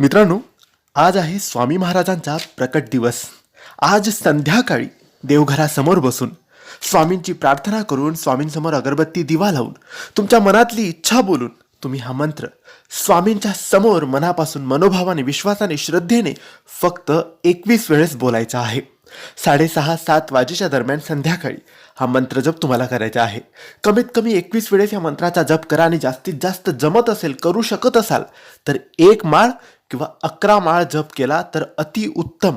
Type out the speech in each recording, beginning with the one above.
मित्रांनो आज आहे स्वामी महाराजांचा प्रकट दिवस. आज संध्याकाळी देवघरासमोर बसून स्वामींची प्रार्थना करून स्वामींसमोर अगरबत्ती दिवा लावून तुमच्या मनातली इच्छा बोलून तुम्ही हा मंत्र स्वामींच्या समोर मनापासून मनोभावाने विश्वासाने श्रद्धेने फक्त एकवीस वेळेस बोलायचा आहे. साडेसहा सात वाजेच्या दरम्यान संध्याकाळी हा मंत्र जप तुम्हाला करायचा आहे. कमीत कमी एकवीस वेळेस या मंत्राचा जप करा आणि जास्तीत जास्त जमत असेल करू शकत असाल तर एक माळ किंवा अकरा माळ जप केला तर अति उत्तम.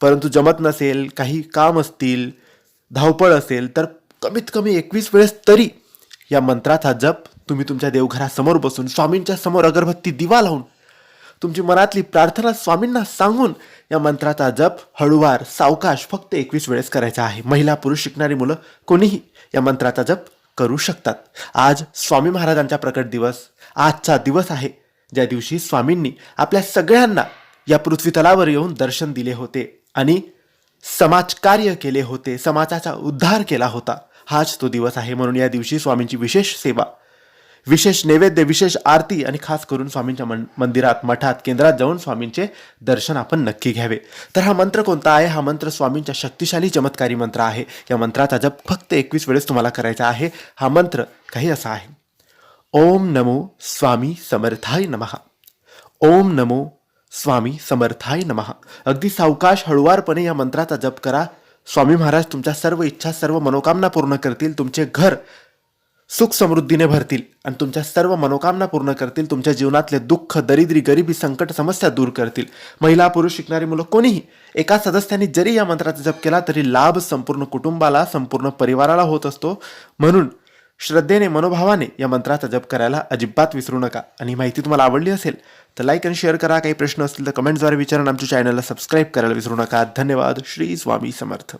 परंतु जमत नसेल काही काम असतील धावपळ असेल तर कमीत कमी एकवीस वेळेस तरी या मंत्राचा जप तुम्ही तुमच्या देवघरासमोर बसून स्वामींच्या समोर अगरबत्ती दिवा लावून तुमची मनातली प्रार्थना स्वामींना सांगून या मंत्राचा जप हळूवार सावकाश फक्त एकवीस वेळेस करायचा आहे. महिला पुरुष शिकणारी मुलं कोणीही या मंत्राचा जप करू शकतात. आज स्वामी महाराजांचा प्रकट दिवस आजचा दिवस आहे. ज्या दिवशी स्वामींनी आपल्या सगळ्यांना या पृथ्वीतलावर येऊन दर्शन दिले होते आणि समाजकार्य केले होते समाजाचा उद्धार केला होता हाच तो दिवस आहे. म्हणून या दिवशी स्वामींची विशेष सेवा विशेष नैवेद्य विशेष आरती आणि खास करून स्वामींच्या मन मंदिरात मठात केंद्रात जाऊन स्वामींचे दर्शन आपण नक्की घ्यावे. तर हा मंत्र कोणता आहे? हा मंत्र स्वामींच्या शक्तिशाली चमत्कारी मंत्र आहे. या मंत्राचा जप फक्त एकवीस वेळेस तुम्हाला करायचा आहे. हा मंत्र काही असा आहे. ओम नमो स्वामी समर्थाय नमः। ओम नमो स्वामी समर्थाय नमः। अगदी सावकाश हळुवारपणे या मंत्राचा जप करा. स्वामी महाराज तुमच्या सर्व इच्छा सर्व मनोकामना पूर्ण करतील तुमचे घर सुख समृद्धीने भरतील आणि तुमच्या सर्व मनोकामना पूर्ण करतील तुमच्या जीवनातले दुःख दरिद्री गरिबी संकट समस्या दूर करतील. महिला पुरुष शिकणारी मुलं कोणीही एका सदस्याने जरी या मंत्राचा जप केला तरी लाभ संपूर्ण कुटुंबाला संपूर्ण परिवाराला होत असतो. म्हणून श्रद्धेने मनोभावाने या मंत्राचा जप करायला अजिबात विसरू नका. आणि माहिती तुम्हाला आवडली असेल तर लाईक आणि शेअर करा. काही प्रश्न असतील तर कमेंटद्वारे विचारून आमच्या चॅनलला सबस्क्राईब करायला विसरू नका. धन्यवाद. श्री स्वामी समर्थ.